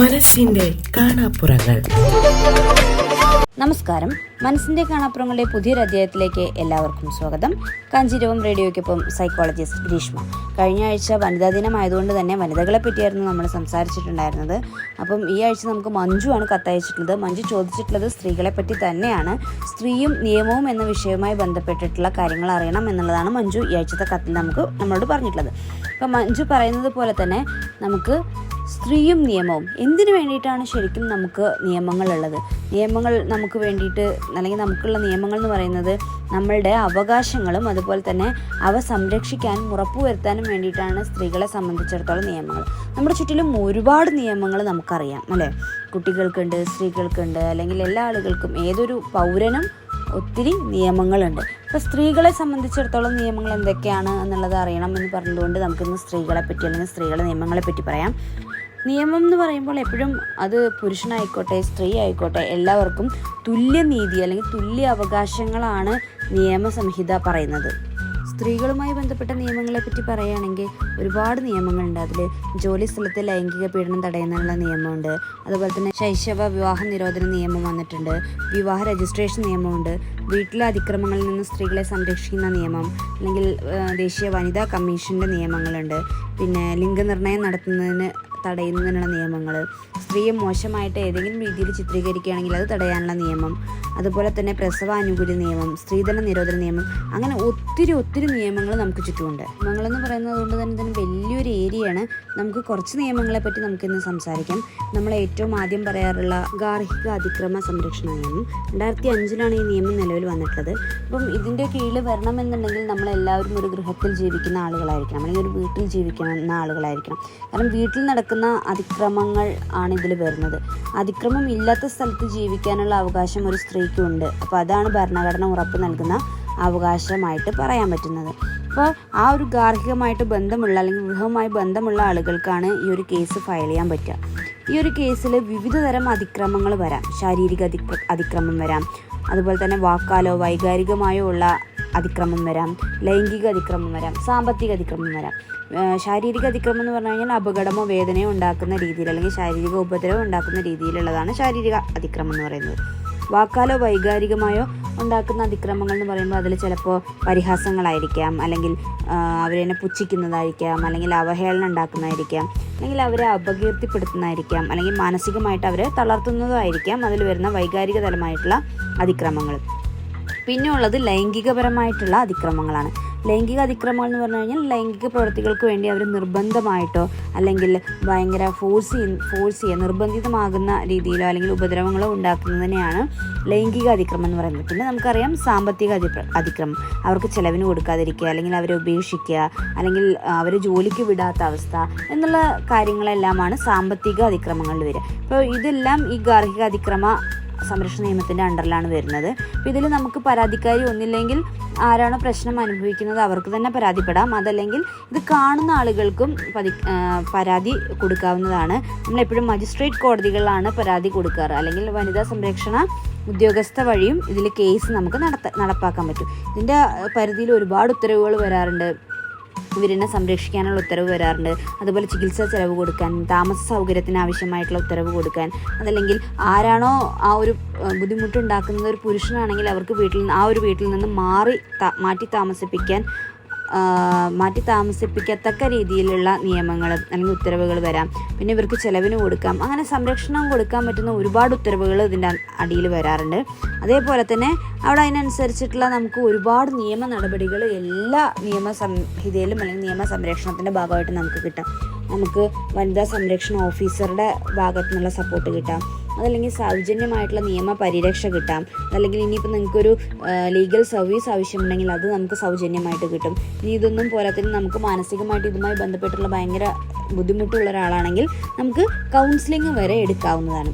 മനസ്സിന്റെ കാണാപ്പുറങ്ങൾ. നമസ്കാരം. മനസ്സിന്റെ കാണാപ്പുറങ്ങളുടെ പുതിയൊരു അധ്യായത്തിലേക്ക് എല്ലാവർക്കും സ്വാഗതം. കാഞ്ചീരവം റേഡിയോയ്ക്കൊപ്പം സൈക്കോളജിസ്റ്റ് ഗ്രീഷ്മ. കഴിഞ്ഞ ആഴ്ച വനിതാ ദിനമായതുകൊണ്ട് തന്നെ വനിതകളെ പറ്റിയായിരുന്നു നമ്മൾ സംസാരിച്ചിട്ടുണ്ടായിരുന്നത്. അപ്പം ഈ ആഴ്ച നമുക്ക് മഞ്ജുവാണ് കത്തയച്ചിട്ടുള്ളത്. മഞ്ജു ചോദിച്ചിട്ടുള്ളത് സ്ത്രീകളെ പറ്റി തന്നെയാണ്. സ്ത്രീയും നിയമവും എന്ന വിഷയവുമായി ബന്ധപ്പെട്ടിട്ടുള്ള കാര്യങ്ങൾ അറിയണം എന്നുള്ളതാണ് മഞ്ജു ഈ ആഴ്ചത്തെ കത്തിൽ നമുക്ക് നമ്മളോട് പറഞ്ഞിട്ടുള്ളത്. അപ്പം മഞ്ജു പറയുന്നത് പോലെ തന്നെ നമുക്ക് സ്ത്രീയും നിയമവും. എന്തിനു വേണ്ടിയിട്ടാണ് ശരിക്കും നമുക്ക് നിയമങ്ങളുള്ളത്? നിയമങ്ങൾ നമുക്ക് വേണ്ടിയിട്ട് അല്ലെങ്കിൽ നമുക്കുള്ള നിയമങ്ങൾ എന്ന് പറയുന്നത് നമ്മളുടെ അവകാശങ്ങളും അതുപോലെ തന്നെ അവ സംരക്ഷിക്കാനും ഉറപ്പുവരുത്താനും വേണ്ടിയിട്ടാണ് സ്ത്രീകളെ സംബന്ധിച്ചിടത്തോളം നിയമങ്ങൾ. നമ്മുടെ ചുറ്റിലും ഒരുപാട് നിയമങ്ങൾ നമുക്കറിയാം അല്ലേ? കുട്ടികൾക്കുണ്ട് സ്ത്രീകൾക്കുണ്ട് അല്ലെങ്കിൽ എല്ലാ ആളുകൾക്കും ഏതൊരു പൗരനും ഒത്തിരി നിയമങ്ങളുണ്ട്. അപ്പോൾ സ്ത്രീകളെ സംബന്ധിച്ചിടത്തോളം നിയമങ്ങൾ എന്തൊക്കെയാണ് എന്നുള്ളത് അറിയണം എന്ന് പറഞ്ഞതുകൊണ്ട് നമുക്കിന്ന് സ്ത്രീകളെ പറ്റി അല്ലെങ്കിൽ സ്ത്രീകളുടെ നിയമങ്ങളെ പറ്റി പറയാം. നിയമം എന്ന് പറയുമ്പോൾ എപ്പോഴും അത് പുരുഷനായിക്കോട്ടെ സ്ത്രീ ആയിക്കോട്ടെ എല്ലാവർക്കും തുല്യനീതി അല്ലെങ്കിൽ തുല്യ അവകാശങ്ങളാണ് നിയമസംഹിത പറയുന്നത്. സ്ത്രീകളുമായി ബന്ധപ്പെട്ട നിയമങ്ങളെ പറ്റി പറയുകയാണെങ്കിൽ ഒരുപാട് നിയമങ്ങളുണ്ട്. അതിൽ ജോലി സ്ഥലത്ത് ലൈംഗിക പീഡനം തടയുന്നതിനുള്ള നിയമമുണ്ട്. അതുപോലെ തന്നെ ശൈശവ വിവാഹ നിരോധന നിയമം വന്നിട്ടുണ്ട്. വിവാഹ രജിസ്ട്രേഷൻ നിയമമുണ്ട്. വീട്ടിലെ അതിക്രമങ്ങളിൽ നിന്ന് സ്ത്രീകളെ സംരക്ഷിക്കുന്ന നിയമം അല്ലെങ്കിൽ ദേശീയ വനിതാ കമ്മീഷന്റെ നിയമങ്ങളുണ്ട്. പിന്നെ ലിംഗനിർണയം നടത്തുന്നതിന് തടയുന്നതിനുള്ള നിയമങ്ങൾ. സ്ത്രീയെ മോശമായിട്ട് ഏതെങ്കിലും രീതിയിൽ ചിത്രീകരിക്കുകയാണെങ്കിൽ അത് തടയാനുള്ള നിയമം. അതുപോലെ തന്നെ പ്രസവാനുകൂല നിയമം സ്ത്രീധന നിരോധന നിയമം അങ്ങനെ ഒത്തിരി ഒത്തിരി നിയമങ്ങൾ നമുക്ക് ചുറ്റുമുണ്ട്. നിയമങ്ങളെന്ന് പറയുന്നത് കൊണ്ട് തന്നെ തന്നെ വലിയൊരു ഏരിയയാണ്. നമുക്ക് കുറച്ച് നിയമങ്ങളെ പറ്റി നമുക്കിന്ന് സംസാരിക്കാം. നമ്മൾ ഏറ്റവും ആദ്യം പറയാറുള്ള ഗാർഹിക അതിക്രമ സംരക്ഷണ നിയമം. രണ്ടായിരത്തി അഞ്ചിലാണ് ഈ നിയമം നിലവിൽ വന്നിട്ടുള്ളത്. അപ്പം ഇതിന്റെ കീഴിൽ വരണമെന്നുണ്ടെങ്കിൽ നമ്മളെല്ലാവരും ഒരു ഗൃഹത്തിൽ ജീവിക്കുന്ന ആളുകളായിരിക്കണം. അല്ലെങ്കിൽ ഒരു വീട്ടിൽ ജീവിക്കുന്ന ആളുകളായിരിക്കണം. കാരണം വീട്ടിൽ നടക്കുന്ന അതിക്രമങ്ങൾ ആണ് ഇതിൽ വരുന്നത്. അതിക്രമം ഇല്ലാത്ത സ്ഥലത്ത് ജീവിക്കാനുള്ള അവകാശം ഒരു സ്ത്രീക്കുണ്ട്. അപ്പോൾ അതാണ് ഭരണഘടന ഉറപ്പ് നൽകുന്ന അവകാശമായിട്ട് പറയാൻ പറ്റുന്നത്. അപ്പോൾ ആ ഒരു ഗാർഹികമായിട്ട് ബന്ധമുള്ള അല്ലെങ്കിൽ ഗൃഹവുമായി ബന്ധമുള്ള ആളുകൾക്കാണ് ഈ ഒരു കേസ് ഫയൽ ചെയ്യാൻ പറ്റുക. ഈ ഒരു കേസിൽ വിവിധ തരം അതിക്രമങ്ങൾ വരാം. ശാരീരിക അതിക്ര അതിക്രമം വരാം. അതുപോലെ തന്നെ വാക്കാലോ വൈകാരികമായോ ഉള്ള അതിക്രമം വരാം ലൈംഗിക അതിക്രമം വരാം സാമ്പത്തിക അതിക്രമം വരാം. ശാരീരിക അതിക്രമം എന്ന് പറഞ്ഞു കഴിഞ്ഞാൽ അപകടമോ വേദനയോ ഉണ്ടാക്കുന്ന രീതിയിൽ അല്ലെങ്കിൽ ശാരീരിക ഉപദ്രവം ഉണ്ടാക്കുന്ന രീതിയിലുള്ളതാണ് ശാരീരിക അതിക്രമം എന്ന് പറയുന്നത്. വാക്കാലോ വൈകാരികമായോ ഉണ്ടാക്കുന്ന അതിക്രമങ്ങൾ എന്ന് പറയുമ്പോൾ അതിൽ ചിലപ്പോൾ പരിഹാസങ്ങളായിരിക്കാം. അല്ലെങ്കിൽ അവരെന്നെ പുച്ഛിക്കുന്നതായിരിക്കാം. അല്ലെങ്കിൽ അവഹേളനം ഉണ്ടാക്കുന്നതായിരിക്കാം. അല്ലെങ്കിൽ അവരെ അപകീർത്തിപ്പെടുത്തുന്നതായിരിക്കാം. അല്ലെങ്കിൽ മാനസികമായിട്ട് അവരെ തളർത്തുന്നതായിരിക്കാം. അതിൽ വരുന്ന വൈകാരിക തലമായിട്ടുള്ള അതിക്രമങ്ങൾ. പിന്നെ ഉള്ളത് ലൈംഗികപരമായിട്ടുള്ള അതിക്രമങ്ങളാണ്. ലൈംഗിക അതിക്രമങ്ങൾ എന്ന് പറഞ്ഞു കഴിഞ്ഞാൽ ലൈംഗിക പ്രവൃത്തികൾക്ക് വേണ്ടി അവർ നിർബന്ധമായിട്ടോ അല്ലെങ്കിൽ ഭയങ്കര ഫോഴ്സ് ഫോഴ്സ് ചെയ്യുക നിർബന്ധിതമാകുന്ന രീതിയിലോ അല്ലെങ്കിൽ ഉപദ്രവങ്ങളോ ഉണ്ടാക്കുന്നതിനെയാണ് ലൈംഗിക അതിക്രമം എന്ന് പറയുന്നത്. പിന്നെ നമുക്കറിയാം സാമ്പത്തിക അതി അതിക്രമം. അവർക്ക് ചിലവിന് കൊടുക്കാതിരിക്കുക അല്ലെങ്കിൽ അവരെ ഉപേക്ഷിക്കുക അല്ലെങ്കിൽ അവരെ ജോലിക്ക് വിടാത്ത അവസ്ഥ എന്നുള്ള കാര്യങ്ങളെല്ലാമാണ് സാമ്പത്തിക അതിക്രമങ്ങളിൽ വരിക. അപ്പോൾ ഇതെല്ലാം ഈ ഗാർഹിക അതിക്രമ സംരക്ഷണ നിയമത്തിന്റെ അണ്ടറിലാണ് വരുന്നത്. ഇതിൽ നമുക്ക് പരാതിക്കാരി ഒന്നില്ലെങ്കിൽ ആരാണോ പ്രശ്നം അനുഭവിക്കുന്നത് അവർക്ക് തന്നെ പരാതിപ്പെടാം. അതല്ലെങ്കിൽ ഇത് കാണുന്ന ആളുകൾക്കും പതി പരാതി കൊടുക്കാവുന്നതാണ്. നമ്മളെപ്പോഴും മജിസ്ട്രേറ്റ് കോടതികളിലാണ് പരാതി കൊടുക്കാറ്. അല്ലെങ്കിൽ വനിതാ സംരക്ഷണ ഉദ്യോഗസ്ഥ വഴിയും ഇതിൽ കേസ് നമുക്ക് നടത്ത നടപ്പാക്കാൻ പറ്റും. ഇതിന്റെ പരിധിയിൽ ഒരുപാട് ഉത്തരവുകൾ വരാറുണ്ട്. ഇവരിനെ സംരക്ഷിക്കാനുള്ള ഉത്തരവ് വരാറുണ്ട്. അതുപോലെ ചികിത്സാ ചെലവ് കൊടുക്കാൻ താമസ സൗകര്യത്തിന് ആവശ്യമായിട്ടുള്ള ഉത്തരവ് കൊടുക്കാൻ അതല്ലെങ്കിൽ ആരാണോ ആ ഒരു ബുദ്ധിമുട്ടുണ്ടാക്കുന്നത് ഒരു പുരുഷനാണെങ്കിൽ അവർക്ക് വീട്ടിൽ ആ ഒരു വീട്ടിൽ നിന്ന് മാറി മാറ്റി താമസിപ്പിക്കാൻ മാറ്റി താമസിപ്പിക്കത്തക്ക രീതിയിലുള്ള നിയമങ്ങൾ അല്ലെങ്കിൽ ഉത്തരവുകൾ വരാം. പിന്നെ ഇവർക്ക് ചിലവിന് കൊടുക്കാം. അങ്ങനെ സംരക്ഷണം കൊടുക്കാൻ പറ്റുന്ന ഒരുപാട് ഉത്തരവുകൾ ഇതിന്റെ അടിയിൽ വരാറുണ്ട്. അതേപോലെ തന്നെ അവിടെ അതിനനുസരിച്ചിട്ടുള്ള നമുക്ക് ഒരുപാട് നിയമ നടപടികൾ എല്ലാ നിയമ സംഹിതയിലും അല്ലെങ്കിൽ നിയമ സംരക്ഷണത്തിന്റെ ഭാഗമായിട്ട് നമുക്ക് കിട്ടാം. നമുക്ക് വനിതാ സംരക്ഷണ ഓഫീസറുടെ ഭാഗത്തു നിന്നുള്ള സപ്പോർട്ട് കിട്ടാം. അതല്ലെങ്കിൽ സൗജന്യമായിട്ടുള്ള നിയമ പരിരക്ഷ കിട്ടാം. അതല്ലെങ്കിൽ ഇനിയിപ്പോൾ നിങ്ങൾക്കൊരു ലീഗൽ സർവീസ് ആവശ്യമുണ്ടെങ്കിൽ അത് നമുക്ക് സൗജന്യമായിട്ട് കിട്ടും. ഇനി ഇതൊന്നും പോരാത്തിന് നമുക്ക് മാനസികമായിട്ട് ഇതുമായി ബന്ധപ്പെട്ടുള്ള ഭയങ്കര ബുദ്ധിമുട്ടുള്ള ഒരാളാണെങ്കിൽ നമുക്ക് കൗൺസിലിംഗ് വരെ എടുക്കാവുന്നതാണ്.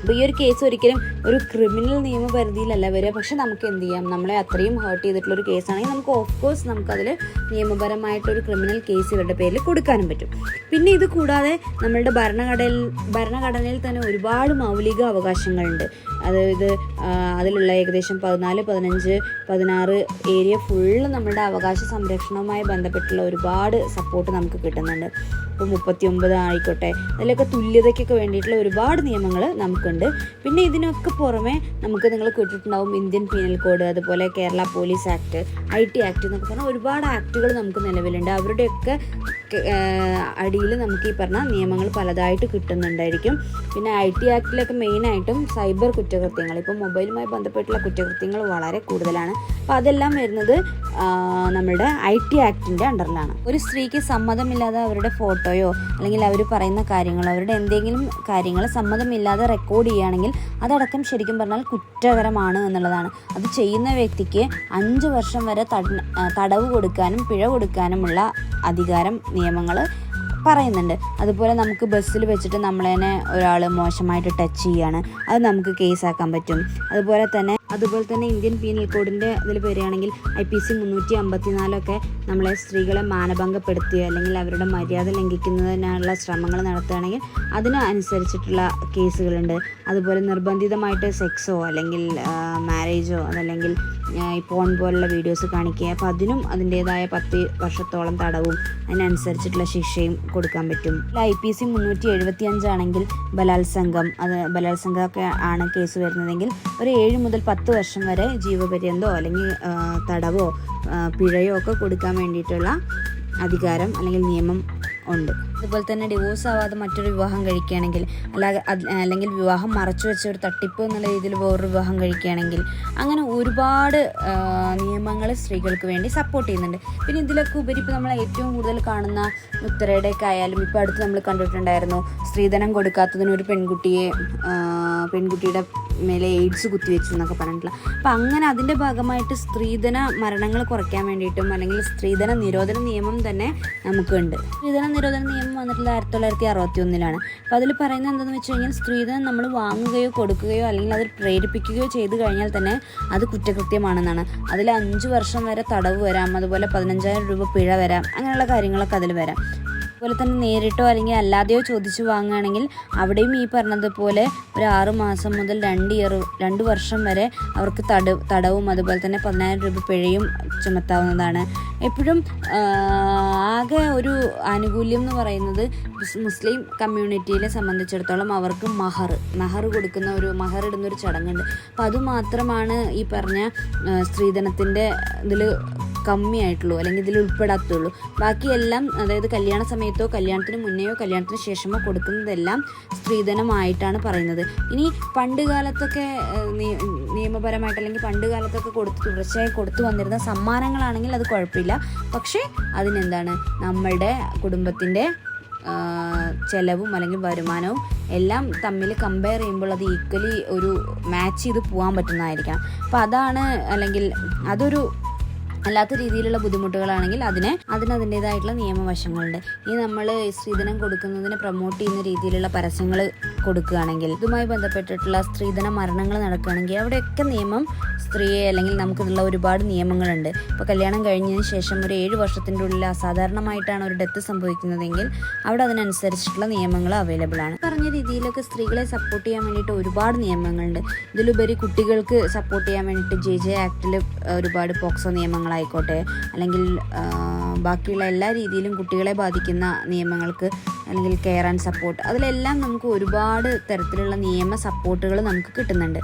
അപ്പോൾ ഈ ഒരു കേസ് ഒരിക്കലും ഒരു ക്രിമിനൽ നിയമപരിധിയിലല്ല വരിക. പക്ഷെ നമുക്ക് എന്ത് ചെയ്യാം? നമ്മളെ അത്രയും ഹേർട്ട് ചെയ്തിട്ടുള്ള ഒരു കേസാണെങ്കിൽ നമുക്ക് ഓഫ് കോഴ്സ് നമുക്കതിൽ നിയമപരമായിട്ടൊരു ക്രിമിനൽ കേസ് ഇവരുടെ പേരിൽ കൊടുക്കാനും പറ്റും. പിന്നെ ഇത് കൂടാതെ നമ്മളുടെ ഭരണഘടനയിൽ ഭരണഘടനയിൽ തന്നെ ഒരുപാട് മൗലിക അവകാശങ്ങളുണ്ട്. അതായത് അതിലുള്ള ഏകദേശം പതിനാല് പതിനഞ്ച് പതിനാറ് ഏരിയ ഫുള്ള് നമ്മുടെ അവകാശ സംരക്ഷണവുമായി ബന്ധപ്പെട്ടുള്ള ഒരുപാട് സപ്പോർട്ട് നമുക്ക് കിട്ടുന്നുണ്ട്. ഇപ്പോൾ മുപ്പത്തി ഒമ്പത് ആയിക്കോട്ടെ. അതിലൊക്കെ തുല്യതയ്ക്കൊക്കെ വേണ്ടിയിട്ടുള്ള ഒരുപാട് നിയമങ്ങൾ നമുക്കുണ്ട് പിന്നെ ഇതിനൊക്കെ പുറമെ നമുക്ക് നിങ്ങൾ കേട്ടിട്ടുണ്ടാവും ഇന്ത്യൻ പീനൽ കോഡ് അതുപോലെ Kerala police act I T act എന്നൊക്കെ പറഞ്ഞാൽ ഒരുപാട് ആക്ടുകൾ നമുക്ക് നിലവിലുണ്ട്. അവരുടെയൊക്കെ അടിയിൽ നമുക്ക് ഈ പറഞ്ഞ നിയമങ്ങൾ പലതായിട്ട് കിട്ടുന്നുണ്ടായിരിക്കും. പിന്നെ ഐ ടി ആക്ടിലൊക്കെ മെയിനായിട്ടും സൈബർ കുറ്റകൃത്യങ്ങൾ ഇപ്പോൾ മൊബൈലുമായി ബന്ധപ്പെട്ടുള്ള കുറ്റകൃത്യങ്ങൾ വളരെ കൂടുതലാണ്. അപ്പോൾ അതെല്ലാം വരുന്നത് നമ്മുടെ ഐ ടി ആക്ടിന്റെ അണ്ടറിലാണ്. ഒരു സ്ത്രീക്ക് സമ്മതമില്ലാതെ അവരുടെ ഫോട്ടോയോ അല്ലെങ്കിൽ അവർ പറയുന്ന കാര്യങ്ങളോ അവരുടെ എന്തെങ്കിലും കാര്യങ്ങൾ സമ്മതമില്ലാതെ റെക്കോർഡ് ചെയ്യുകയാണെങ്കിൽ അതടക്കം ശരിക്കും പറഞ്ഞാൽ കുറ്റകരമാണ് എന്നുള്ളതാണ്. അത് ചെയ്യുന്ന വ്യക്തിക്ക് അഞ്ച് വർഷം വരെ തടവ് കൊടുക്കാനും പിഴ കൊടുക്കാനുമുള്ള അധികാരം നിയമങ്ങൾ പറയുന്നുണ്ട്. അതുപോലെ നമുക്ക് ബസ്സിൽ വെച്ചിട്ട് നമ്മളതിനെ ഒരാൾ മോശമായിട്ട് ടച്ച് ചെയ്യാണ്. അത് നമുക്ക് കേസാക്കാൻ പറ്റും. അതുപോലെ തന്നെ അതുപോലെ തന്നെ ഇന്ത്യൻ പീനൽ കോഡിന്റെ ഇതിൽ വരികയാണെങ്കിൽ ഐ പി സി മുന്നൂറ്റി അമ്പത്തിനാലൊക്കെ നമ്മളെ സ്ത്രീകളെ മാനഭംഗപ്പെടുത്തുക അല്ലെങ്കിൽ അവരുടെ മര്യാദ ലംഘിക്കുന്നതിനുള്ള ശ്രമങ്ങൾ നടത്തുകയാണെങ്കിൽ അതിനനുസരിച്ചിട്ടുള്ള കേസുകളുണ്ട്. അതുപോലെ നിർബന്ധിതമായിട്ട് സെക്സോ അല്ലെങ്കിൽ മാരേജോ അതല്ലെങ്കിൽ ഈ പോൺ പോലുള്ള വീഡിയോസ് കാണിക്കുക. അപ്പോൾ അതിനും അതിന്റേതായ പത്ത് വർഷത്തോളം തടവും അതിനനുസരിച്ചിട്ടുള്ള ശിക്ഷയും കൊടുക്കാൻ പറ്റും. ഐ പി സി മുന്നൂറ്റി എഴുപത്തി അഞ്ചാണെങ്കിൽ ബലാത്സംഗം അത് ബലാത്സംഗമൊക്കെ ആണ് കേസ് വരുന്നതെങ്കിൽ ഒരു ഏഴ് മുതൽ പത്ത് വർഷം വരെ ജീവപര്യന്തോ അല്ലെങ്കിൽ തടവോ പിഴയോ ഒക്കെ കൊടുക്കാൻ വേണ്ടിയിട്ടുള്ള അധികാരം അല്ലെങ്കിൽ നിയമം ഉണ്ട്. അതുപോലെ തന്നെ ഡിവോഴ്സ് ആവാതെ മറ്റൊരു വിവാഹം കഴിക്കുകയാണെങ്കിൽ അല്ലാതെ അല്ലെങ്കിൽ വിവാഹം മറച്ചു വെച്ച ഒരു തട്ടിപ്പ് എന്നുള്ള രീതിയിൽ വേറൊരു വിവാഹം കഴിക്കുകയാണെങ്കിൽ അങ്ങനെ ഒരുപാട് നിയമങ്ങൾ സ്ത്രീകൾക്ക് വേണ്ടി സപ്പോർട്ട് ചെയ്യുന്നുണ്ട്. പിന്നെ ഇതിലൊക്കെ ഉപരി ഇപ്പോൾ നമ്മൾ ഏറ്റവും കൂടുതൽ കാണുന്ന ഉത്തരയുടെയൊക്കെ ആയാലും ഇപ്പോൾ അടുത്ത് നമ്മൾ കണ്ടിട്ടുണ്ടായിരുന്നു സ്ത്രീധനം കൊടുക്കാത്തതിന് ഒരു പെൺകുട്ടിയെ പെൺകുട്ടിയുടെ മേലെ എയ്ഡ്സ് കുത്തിവെച്ചു എന്നൊക്കെ പറഞ്ഞിട്ടുള്ള. അപ്പം അങ്ങനെ അതിന്റെ ഭാഗമായിട്ട് സ്ത്രീധന മരണങ്ങൾ കുറയ്ക്കാൻ വേണ്ടിയിട്ടും അല്ലെങ്കിൽ സ്ത്രീധന നിരോധന നിയമം തന്നെ നമുക്കുണ്ട്. സ്ത്രീധന നിരോധന നിയമം വന്നിട്ടുള്ള ആയിരത്തി തൊള്ളായിരത്തി അറുപത്തി ഒന്നിലാണ് അപ്പോൾ അതിൽ പറയുന്നത് എന്താണെന്ന് വെച്ച് കഴിഞ്ഞാൽ സ്ത്രീധനം നമ്മൾ വാങ്ങുകയോ കൊടുക്കുകയോ അല്ലെങ്കിൽ അത് പ്രേരിപ്പിക്കുകയോ ചെയ്തു കഴിഞ്ഞാൽ തന്നെ അത് കുറ്റകൃത്യമാണെന്നാണ്. അതിൽ അഞ്ച് വർഷം വരെ തടവ് വരാം അതുപോലെ പതിനഞ്ചായിരം രൂപ പിഴ വരാം അങ്ങനെയുള്ള കാര്യങ്ങളൊക്കെ അതിൽ വരാം. അതുപോലെ തന്നെ നേരിട്ടോ അല്ലെങ്കിൽ അല്ലാതെയോ ചോദിച്ചു വാങ്ങുകയാണെങ്കിൽ അവിടെയും ഈ പറഞ്ഞതുപോലെ ഒരു ആറ് മാസം മുതൽ രണ്ട് ഇയർ രണ്ട് വർഷം വരെ അവർക്ക് തട തടവും അതുപോലെ തന്നെ പതിനായിരം രൂപ പിഴയും ചുമത്താവുന്നതാണ്. എപ്പോഴും ആകെ ഒരു ആനുകൂല്യം എന്ന് പറയുന്നത് മുസ്- മുസ്ലിം കമ്മ്യൂണിറ്റിയെ സംബന്ധിച്ചിടത്തോളം അവർക്ക് മഹർ മഹർ കൊടുക്കുന്ന ഒരു മഹർ ഇടുന്ന ഒരു ചടങ്ങുണ്ട്. അപ്പം അതുമാത്രമാണ് ഈ പറഞ്ഞ സ്ത്രീധനത്തിന്റെ ഇതിൽ കമ്മിയായിട്ടുള്ളൂ അല്ലെങ്കിൽ ഇതിൽ ഉൾപ്പെടാത്തുള്ളൂ. ബാക്കിയെല്ലാം അതായത് കല്യാണ സമയത്തോ കല്യാണത്തിന് മുന്നെയോ കല്യാണത്തിന് ശേഷമോ കൊടുക്കുന്നതെല്ലാം സ്ത്രീധനമായിട്ടാണ് പറയുന്നത്. ഇനി പണ്ട് കാലത്തൊക്കെ നിയമപരമായിട്ട് അല്ലെങ്കിൽ പണ്ട് കാലത്തൊക്കെ കൊടുത്ത് തുടർച്ചയായി കൊടുത്തു വന്നിരുന്ന സമ്മാനങ്ങളാണെങ്കിൽ അത് കുഴപ്പമില്ല. പക്ഷേ അതിനെന്താണ്? നമ്മളുടെ കുടുംബത്തിന്റെ ചെലവും അല്ലെങ്കിൽ വരുമാനവും എല്ലാം തമ്മിൽ കമ്പയർ ചെയ്യുമ്പോൾ അത് ഈക്വലി ഒരു മാച്ച് ചെയ്ത് പോകാൻ പറ്റുന്നതായിരിക്കാം. അപ്പോൾ അതാണ് അല്ലെങ്കിൽ അതൊരു അല്ലാത്ത രീതിയിലുള്ള ബുദ്ധിമുട്ടുകളാണെങ്കിൽ അതിന് അതിന് അതിന്റെതായിട്ടുള്ള നിയമവശങ്ങളുണ്ട്. ഈ നമ്മൾ സ്ത്രീധനം കൊടുക്കുന്നതിന് പ്രൊമോട്ട് ചെയ്യുന്ന രീതിയിലുള്ള പരസ്യങ്ങൾ കൊടുക്കുകയാണെങ്കിൽ ഇതുമായി ബന്ധപ്പെട്ടിട്ടുള്ള സ്ത്രീധന മരണങ്ങൾ നടക്കുകയാണെങ്കിൽ അവിടെയൊക്കെ നിയമം സ്ത്രീയെ അല്ലെങ്കിൽ നമുക്കിതുള്ള ഒരുപാട് നിയമങ്ങളുണ്ട്. ഇപ്പോൾ കല്യാണം കഴിഞ്ഞതിന് ശേഷം ഒരു ഏഴ് വർഷത്തിന്റെ ഉള്ളിൽ അസാധാരണമായിട്ടാണ് ഒരു ഡെത്ത് സംഭവിക്കുന്നതെങ്കിൽ അവിടെ അതിനനുസരിച്ചിട്ടുള്ള നിയമങ്ങൾ അവൈലബിൾ ആണ്. പറഞ്ഞ രീതിയിലൊക്കെ സ്ത്രീകളെ സപ്പോർട്ട് ചെയ്യാൻ വേണ്ടിയിട്ട് ഒരുപാട് നിയമങ്ങളുണ്ട്. ഇതിലുപരി കുട്ടികൾക്ക് സപ്പോർട്ട് ചെയ്യാൻ വേണ്ടിയിട്ട് ജെ ജെ ആക്ടിൽ ഒരുപാട് പോക്സോ നിയമങ്ങളായിക്കോട്ടെ അല്ലെങ്കിൽ ബാക്കിയുള്ള എല്ലാ രീതിയിലും കുട്ടികളെ ബാധിക്കുന്ന നിയമങ്ങൾക്ക് അല്ലെങ്കിൽ കെയർ ആൻഡ് സപ്പോർട്ട് അതിലെല്ലാം നമുക്ക് ഒരുപാട് തരത്തിലുള്ള നിയമ സപ്പോർട്ടുകൾ നമുക്ക് കിട്ടുന്നുണ്ട്.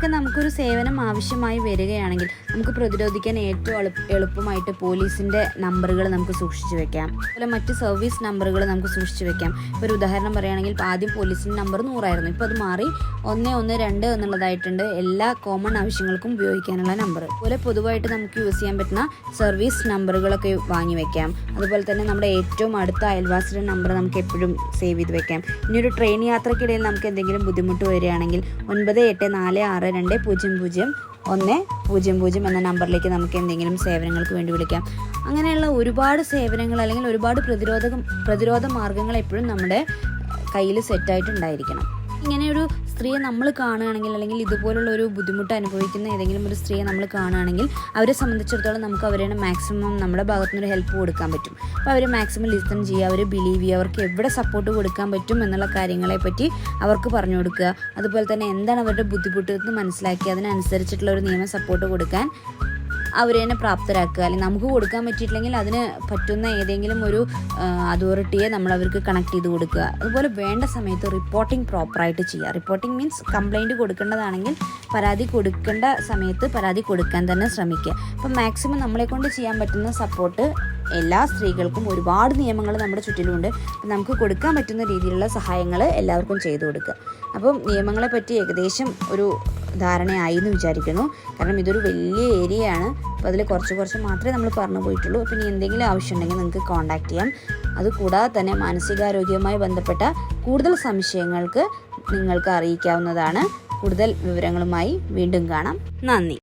ഇതൊക്കെ നമുക്കൊരു സേവനം ആവശ്യമായി വരികയാണെങ്കിൽ നമുക്ക് പ്രതിരോധിക്കാൻ ഏറ്റവും എളുപ്പ എളുപ്പമായിട്ട് പോലീസിന്റെ നമ്പറുകൾ നമുക്ക് സൂക്ഷിച്ചു വെക്കാം. അതുപോലെ മറ്റ് സർവീസ് നമ്പറുകൾ നമുക്ക് സൂക്ഷിച്ചു വെക്കാം. ഇപ്പോൾ ഒരു ഉദാഹരണം പറയുകയാണെങ്കിൽ ആദ്യം പോലീസിന്റെ നമ്പർ നൂറായിരുന്നു. ഇപ്പോൾ അത് മാറി ഒന്ന് ഒന്ന് രണ്ട് എന്നുള്ളതായിട്ടുണ്ട്. എല്ലാ കോമൺ ആവശ്യങ്ങൾക്കും ഉപയോഗിക്കാനുള്ള നമ്പർ. അതുപോലെ പൊതുവായിട്ട് നമുക്ക് യൂസ് ചെയ്യാൻ പറ്റുന്ന സർവീസ് നമ്പറുകളൊക്കെ വാങ്ങി വെക്കാം. അതുപോലെ തന്നെ നമ്മുടെ ഏറ്റവും അടുത്ത അയൽവാസിയുടെ നമ്പർ നമുക്ക് എപ്പോഴും സേവ് ചെയ്ത് വെക്കാം. ഇനി ഒരു ട്രെയിൻ യാത്രക്കിടയിൽ നമുക്ക് എന്തെങ്കിലും ബുദ്ധിമുട്ട് വരികയാണെങ്കിൽ ഒൻപത് എട്ട് നാല് ആറ് രണ്ട് പൂജ്യം പൂജ്യം ഒന്ന് പൂജ്യം പൂജ്യം എന്ന നമ്പറിലേക്ക് നമുക്ക് എന്തെങ്കിലും സേവനങ്ങൾക്ക് വേണ്ടി വിളിക്കാം. അങ്ങനെയുള്ള ഒരുപാട് സേവനങ്ങൾ അല്ലെങ്കിൽ ഒരുപാട് പ്രതിരോധ പ്രതിരോധ മാർഗങ്ങൾ എപ്പോഴും നമ്മുടെ കയ്യിൽ സെറ്റായിട്ടുണ്ടായിരിക്കണം ഇങ്ങനെയൊരു സ്ത്രീയെ നമ്മൾ കാണുകയാണെങ്കിൽ അല്ലെങ്കിൽ ഇതുപോലുള്ള ഒരു ബുദ്ധിമുട്ട് അനുഭവിക്കുന്ന ഏതെങ്കിലും ഒരു സ്ത്രീയെ നമ്മൾ കാണുകയാണെങ്കിൽ അവരെ സംബന്ധിച്ചിടത്തോളം നമുക്ക് അവരെ മാക്സിമം നമ്മുടെ ഭാഗത്തു നിന്നൊരു ഹെൽപ്പ് കൊടുക്കാൻ പറ്റും. അപ്പോൾ അവർ മാക്സിമം ലിസൺ ചെയ്യുക അവർ ബിലീവ് ചെയ്യുക അവർക്ക് എവിടെ സപ്പോർട്ട് കൊടുക്കാൻ പറ്റും എന്നുള്ള കാര്യങ്ങളെ പറ്റി അവർക്ക് പറഞ്ഞു കൊടുക്കുക. അതുപോലെ തന്നെ എന്താണ് അവരുടെ ബുദ്ധിമുട്ട് എന്ന് മനസ്സിലാക്കി അതിനനുസരിച്ചിട്ടുള്ള ഒരു നിയമ സപ്പോർട്ട് കൊടുക്കാൻ അവരെ തന്നെ പ്രാപ്തരാക്കുക. അല്ലെങ്കിൽ നമുക്ക് കൊടുക്കാൻ പറ്റിയിട്ടില്ലെങ്കിൽ അതിന് പറ്റുന്ന ഏതെങ്കിലും ഒരു അതോറിറ്റിയെ നമ്മൾ അവർക്ക് കണക്ട് ചെയ്ത് കൊടുക്കുക. അതുപോലെ വേണ്ട സമയത്ത് റിപ്പോർട്ടിംഗ് പ്രോപ്പറായിട്ട് ചെയ്യുക. റിപ്പോർട്ടിംഗ് മീൻസ് കംപ്ലൈന്റ് കൊടുക്കേണ്ടതാണെങ്കിൽ പരാതി കൊടുക്കേണ്ട സമയത്ത് പരാതി കൊടുക്കാൻ തന്നെ ശ്രമിക്കുക. അപ്പം മാക്സിമം നമ്മളെ കൊണ്ട് ചെയ്യാൻ പറ്റുന്ന സപ്പോർട്ട് എല്ലാ സ്ത്രീകൾക്കും ഒരുപാട് നിയമങ്ങൾ നമ്മുടെ ചുറ്റിലുമുണ്ട് നമുക്ക് കൊടുക്കാൻ പറ്റുന്ന രീതിയിലുള്ള സഹായങ്ങൾ എല്ലാവർക്കും ചെയ്തു കൊടുക്കുക. അപ്പം നിയമങ്ങളെപ്പറ്റി ഏകദേശം ഒരു ധാരണയായി എന്ന് വിചാരിക്കുന്നു. കാരണം ഇതൊരു വലിയ ഏരിയയാണ്. അപ്പോൾ അതിൽ കുറച്ച് കുറച്ച് മാത്രമേ നമ്മൾ പറഞ്ഞു പോയിട്ടുള്ളൂ. ഇനി എന്തെങ്കിലും ആവശ്യമുണ്ടെങ്കിൽ നിങ്ങൾക്ക് കോൺടാക്ട് ചെയ്യാം. അതുകൂടാതെ തന്നെ മാനസികാരോഗ്യവുമായി ബന്ധപ്പെട്ട കൂടുതൽ സംശയങ്ങൾക്ക് നിങ്ങൾക്ക് അറിയിക്കാവുന്നതാണ്. കൂടുതൽ വിവരങ്ങളുമായി വീണ്ടും കാണാം. നന്ദി.